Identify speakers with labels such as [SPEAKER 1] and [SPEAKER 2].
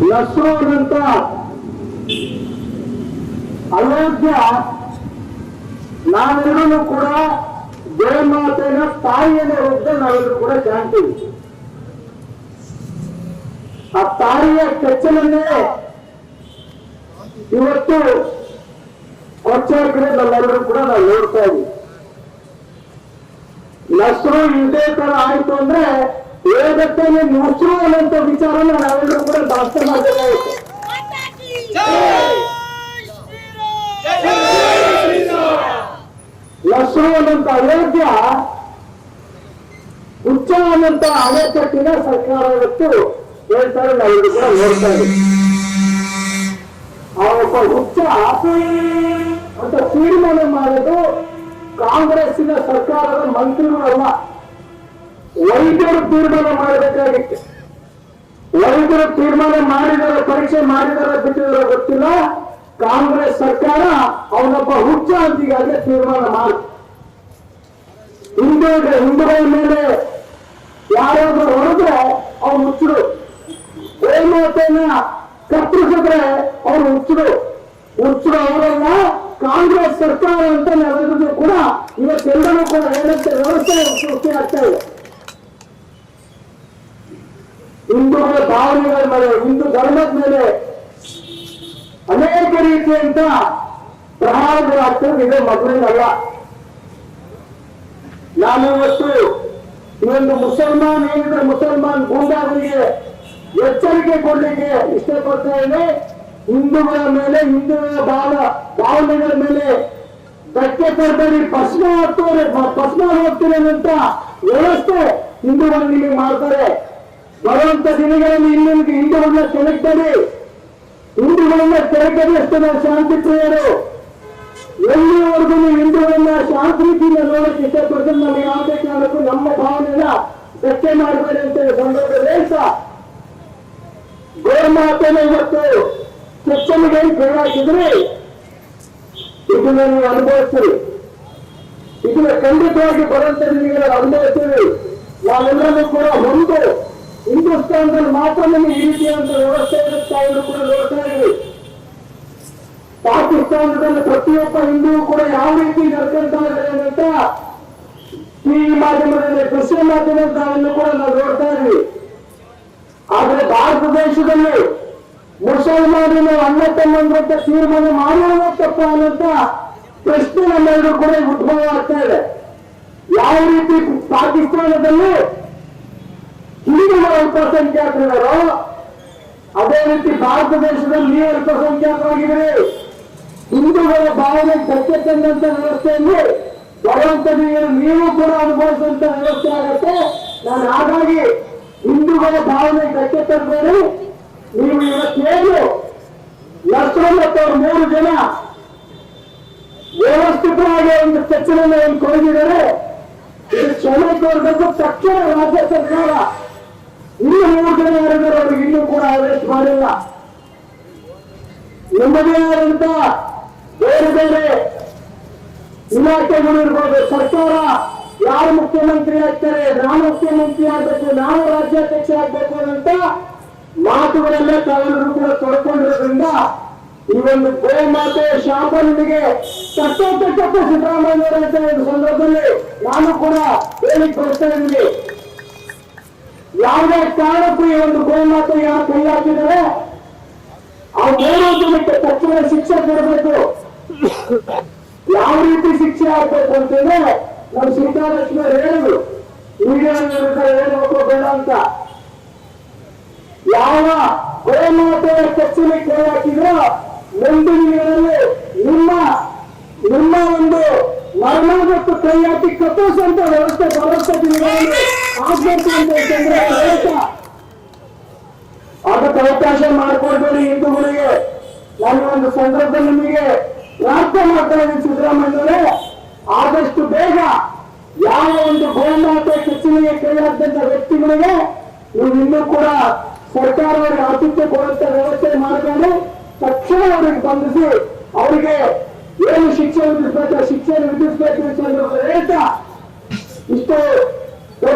[SPEAKER 1] ನಸ್ರೋದಂತ ಅಯೋಧ್ಯ ನಾವೆಲ್ಲರೂ ಕೂಡ ಜಯಮಾತೆಯ ತಾಯಿಯನ್ನ ಹೋಗ್ದ ನಾವೆಲ್ಲರೂ ಕೂಡ ಕಾಣ್ತೀವಿ ಆ ತಾಯಿಯ ಕೆಚ್ಚಲನ್ನೇ ಇವತ್ತು ಕೊಚ್ಚಾಕಡೆ ನಮ್ಮೆಲ್ಲರೂ ಕೂಡ ನಾವು ನೋಡ್ತಾ ಇದ್ದೀವಿ. ನಸ್ರು ಇದೇ ತರ ಆಯ್ತು ಅಂದ್ರೆ ವೇದತ್ತೇನೆ ನಸ್ರು ಅನ್ನೋಂಥ ವಿಚಾರನ ನಾವೆಲ್ಲರೂ ಕೂಡ ಭಾಷೆ ಮಾಡಬೇಕಾಗುತ್ತೆ ನಸ್ರು ಅನ್ನೋಂಥ ಅಯೋಗ್ಯ ಹುಚ್ಚ ಅನ್ನೋಂಥ ಅಣೆಕಟ್ಟಿನ ಸರ್ಕಾರ ಇವತ್ತು ಹೇಳ್ತಾರೆ ನಾವೆಲ್ಲರೂ ಕೂಡ ನೋಡ್ತಾ ಇದ್ದೀವಿ ಆ ಒಬ್ಬ ಹುಚ್ಚ ಅಂತ ತೀರ್ಮಾನ ಮಾಡೋದು ಕಾಂಗ್ರೆಸ್ಸಿನ ಸರ್ಕಾರದ ಮಂತ್ರಿಗಳಲ್ಲ. ವೈದ್ಯರು ತೀರ್ಮಾನ ಮಾಡಬೇಕಾಗಿತ್ತು. ವೈದ್ಯರು ತೀರ್ಮಾನ ಮಾಡಿದಾರ, ಪರೀಕ್ಷೆ ಮಾಡಿದಾರ ಬಿಟ್ಟಿರೋ ಗೊತ್ತಿಲ್ಲ. ಕಾಂಗ್ರೆಸ್ ಸರ್ಕಾರ ಅವನೊಬ್ಬ ಹುಚ್ಚ ಅಂತ ಅದೇ ತೀರ್ಮಾನ ಮಾಡಿ ಹಿಂದೂ ಹಿಂದೂಗಳ ಮೇಲೆ ಯಾರಾದ್ರೂ ಹೊಡೆದ್ರೆ ಅವ್ನು ಮುಚ್ಚಿಡು ಗೋಮಾತೆಯನ್ನ ಕತ್ತರಿಸಿದ್ರೆ ಅವ್ರು ಹುಚ್ಚಿಡು. ಹುಚ್ಚಿಡು ಅವರಲ್ಲ ಕಾಂಗ್ರೆಸ್ ಸರ್ಕಾರ ಅಂತ ನಾವೆಲ್ಲರೂ ಕೂಡ ಇವತ್ತೆಲ್ಲರೂ ಕೂಡ ಹೇಳುತ್ತೆ ವ್ಯವಸ್ಥೆ ಸೃಷ್ಟಿ ಆಗ್ತಾ ಇದೆ. ಹಿಂದೂಗಳ ಭಾವನೆಗಳ ಮೇಲೆ, ಹಿಂದೂ ಧರ್ಮದ ಮೇಲೆ ಅನೇಕ ರೀತಿಯಂತ ಪ್ರಹಾರಗಳು ಆಗ್ತದೆ ಇದೆ ಮೊದಲಿನಲ್ಲ ನಾನು ಇವತ್ತು ಇವೊಂದು ಮುಸಲ್ಮಾನ್ ಏನಿದ್ರೆ ಮುಸಲ್ಮಾನ್ ಗೂಂಡಾಗಳಿಗೆ ಎಚ್ಚರಿಕೆ ಕೊಡ್ಲಿಕ್ಕೆ ಇಷ್ಟಪಡ್ತಾ ಇದೆ ಹಿಂದೂಗಳ ಮೇಲೆ, ಹಿಂದೂಗಳ ಭಾವ, ಭಾವನೆಗಳ ಮೇಲೆ ಧಕ್ಕೆ ತರಬೇಡಿ ಭಸ್ಮ ಹಾಕ್ತಾರೆ ಭಸ್ಮ ಹೋಗ್ತೀನಿ ಅಂತ ವ್ಯವಸ್ಥೆ ಹಿಂದೂಗಳು ನಿಮಗೆ ಮಾಡ್ತಾರೆ. ಬರುವಂತ ದಿನಗಳಲ್ಲಿ ಇನ್ನೊಂದು ಹಿಂದೂಗಳನ್ನ ಕೆಳಗ್ತಾರೆ ಹಿಂದೂಗಳನ್ನ ಅಷ್ಟು ನಾವು ಶಾಂತಿ ಪ್ರಿಯರು. ಎಲ್ಲಿವರೆಗೂ ಹಿಂದೂಗಳನ್ನ ಶಾಂತಿ ರೀತಿಯಿಂದ ನೋಡಕ್ಕೆ ಇಷ್ಟಪಡ್ತಾರೆ ನಾವು ಯಾವುದೇ ಕಾರಣಕ್ಕೂ ನಮ್ಮ ಭಾವನೆನ ಧಕ್ಕೆ ಮಾಡಬೇಡಿ ಅಂತ ಸಂದರ್ಭ ಹೇಳ್ತಾ ಗೋಮಾತೆನ ಇವತ್ತು ಕೆಚ್ಚಲಿಗೆ ಹಾಕಿದ್ರಿ ಇದನ್ನ ನೀವು ಅನುಭವಿಸ್ತೀರಿ. ಇದನ್ನ ಖಂಡಿತವಾಗಿ ಬರುವಂತ ನಿಮಗೆ ಅನುಭವಿಸ್ತೀವಿ ನಾವೆಲ್ಲರೂ ಕೂಡ ಒಂದು ಹಿಂದೂಸ್ತಾನದಲ್ಲಿ ಮಾತ್ರ ನಮಗೆ ಈ ರೀತಿಯಾದಂತ ವ್ಯವಸ್ಥೆ ಇರುತ್ತೆ ಕೂಡ ನೋಡ್ತಾ ಇದ್ವಿ ಪಾಕಿಸ್ತಾನದಲ್ಲಿ ಪ್ರತಿಯೊಬ್ಬ ಹಿಂದೂ ಕೂಡ ಯಾವ ರೀತಿ ನಡ್ಕೊಂತಾ ಇದ್ದಾರೆ ಅಂತ ಟಿವಿ ಮಾಧ್ಯಮದಲ್ಲಿ, ಕೃಷಿ ಮಾಧ್ಯಮದಲ್ಲಿ ಕೂಡ ನಾವು ನೋಡ್ತಾ ಇದ್ವಿ ಆದ್ರೆ ಭಾರತ ದೇಶದಲ್ಲಿ ಮುಸಲ್ಮಾನರು ಅನ್ನ ತಮ್ಮಂದ್ರಂತ ತೀರ್ಮಾನ ಮಾಡುವ ತಪ್ಪ ಅನ್ನಂತ ಪ್ರಶ್ನೆ ನಮ್ಮೆಲ್ಲರೂ ಕೂಡ ಉದ್ಭವ ಆಗ್ತಾ ಇದೆ. ಯಾವ ರೀತಿ ಪಾಕಿಸ್ತಾನದಲ್ಲಿ ಹಿಂದೂಗಳ ಅಲ್ಪಸಂಖ್ಯಾತರಿದ್ದಾರೋ ಅದೇ ರೀತಿ ಭಾರತ ದೇಶದಲ್ಲಿ ನೀವು ಅಲ್ಪಸಂಖ್ಯಾತರಾಗಿದ್ದೀರಿ ಹಿಂದೂಗಳ ಭಾವನೆ ಧಕ್ಕೆ ತಂದಂತ ವ್ಯವಸ್ಥೆಯಲ್ಲಿ ಬರುವಂತ ನೀವು ಕೂಡ ಅನುಭವಿಸುವಂತ ವ್ಯವಸ್ಥೆ ಆಗುತ್ತೆ. ನಾನು ಹಾಗಾಗಿ ಹಿಂದೂಗಳ ಭಾವನೆ ಧಕ್ಕೆ ತರಬೇಡಿ ನೀವು ಇವತ್ತೇನು ನರ್ಸರು ಮತ್ತು ಮೂರು ಜನ ವ್ಯವಸ್ಥಿತವಾಗಿ ಒಂದು ಚರ್ಚೆಯನ್ನು ಏನು ಕೊಡಗಿದ್ದಾರೆ ಇದು ಕ್ಷಮೆ ಕೋರಬೇಕು ತಕ್ಷಣ ರಾಜ್ಯ ಸರ್ಕಾರ ಇನ್ನು ಮೂರು ಜನ ಯಾರಿದ್ದಾರೆ ಅವ್ರಿಗೆ ಇನ್ನೂ ಕೂಡ ಅರೆಸ್ಟ್ ಮಾಡಿಲ್ಲ. ನಿಮ್ಮದೇ ಆದಂತ ಬೇರೆ ಬೇರೆ ಇಲಾಖೆಗಳು ಇರ್ಬೋದು ಸರ್ಕಾರ ಯಾರು ಮುಖ್ಯಮಂತ್ರಿ ಆಗ್ತಾರೆ, ನಾನು ಮುಖ್ಯಮಂತ್ರಿ ಆಗ್ಬೇಕು, ನಾನು ರಾಜ್ಯಾಧ್ಯಕ್ಷ ಆಗ್ಬೇಕು ಅಂತ ಮಾತುಗಳಲ್ಲೇ ತಾವೆಲ್ಲರೂ ಕೂಡ ತೊಡ್ಕೊಂಡಿರೋದ್ರಿಂದ ಈ ಒಂದು ಗೋಮಾತೆ ಶಾಪನಿಗೆ ತಟ್ಟೋತಕ್ಕ ಸಿದ್ದರಾಮಯ್ಯ ಅಂತ ಸಂದರ್ಭದಲ್ಲಿ ನಾನು ಕೂಡ ಹೇಳಿ ಬರ್ತಾ ಇದ್ದೀನಿ. ಯಾವುದೇ ಕಾರಣಕ್ಕೂ ಈ ಒಂದು ಗೋಮಾತೆ ಯಾರು ಕೈ ಹಾಕಿದರೆ ಆ ಮೂರು ಜನಕ್ಕೆ ತಕ್ಷಣ ಶಿಕ್ಷೆ ಕೊಡಬೇಕು. ಯಾವ ರೀತಿ ಶಿಕ್ಷೆ ಆಗ್ಬೇಕು ಅಂತಂದ್ರೆ ನಮ್ಮ ಸೀತಾಲಕ್ಷ್ಮಿ ಹೇಳಿದ್ರು. ಮೀಡಿಯಾ ಹೇಳ್ಬೇಕು ಬೇಡ ಅಂತ. ಯಾವ ಗೋಮಾತೆಯ ತಕ್ಷಣ ಕೈ ಹಾಕಿದ್ರೋ ಮುಂದಿನ ನಿಮ್ಮ ನಿಮ್ಮ ಒಂದು ಮರಣಾಗತ್ತು ಕೈ ಹಾಕಿ ವ್ಯವಸ್ಥೆ ದಿನಗಳಲ್ಲಿ ಅದಕ್ಕೆ ಅವಕಾಶ ಮಾಡಿಕೊಡ್ಬೇಡಿ ಹಿಂದೂಗಳಿಗೆ ನಾನು ಒಂದು ಸಂದರ್ಭದಲ್ಲಿ ನಿಮಗೆ ಪ್ರಾರ್ಥನೆ ಮಾಡ್ತಾ ಇದ್ದೀನಿ ಸಿದ್ದರಾಮಯ್ಯನವರೇ. ಆದಷ್ಟು ಬೇಗ ಯಾವ ಒಂದು ಗೋಮಾತೆ ಕೆಚ್ಚಲಿಗೆ ಕೈಯಾದಂತ ವ್ಯಕ್ತಿಗಳಿಗೆ ನೀವು ಇನ್ನೂ ಕೂಡ ಸರ್ಕಾರ ಅವರಿಗೆ ಆತಿಥ್ಯ ಕೊಡುವಂತ ವ್ಯವಸ್ಥೆ ಮಾಡಿಕೊಂಡು ತಕ್ಷಣ ಅವರಿಗೆ ಬಂಧಿಸಿ ಅವರಿಗೆ ಏನು ಶಿಕ್ಷೆ ವಿಧಿಸಬೇಕು ಶಿಕ್ಷೆ ವಿಧಿಸಬೇಕು ಅಂತ ಹೇಳ್ತಾ ಇಷ್ಟು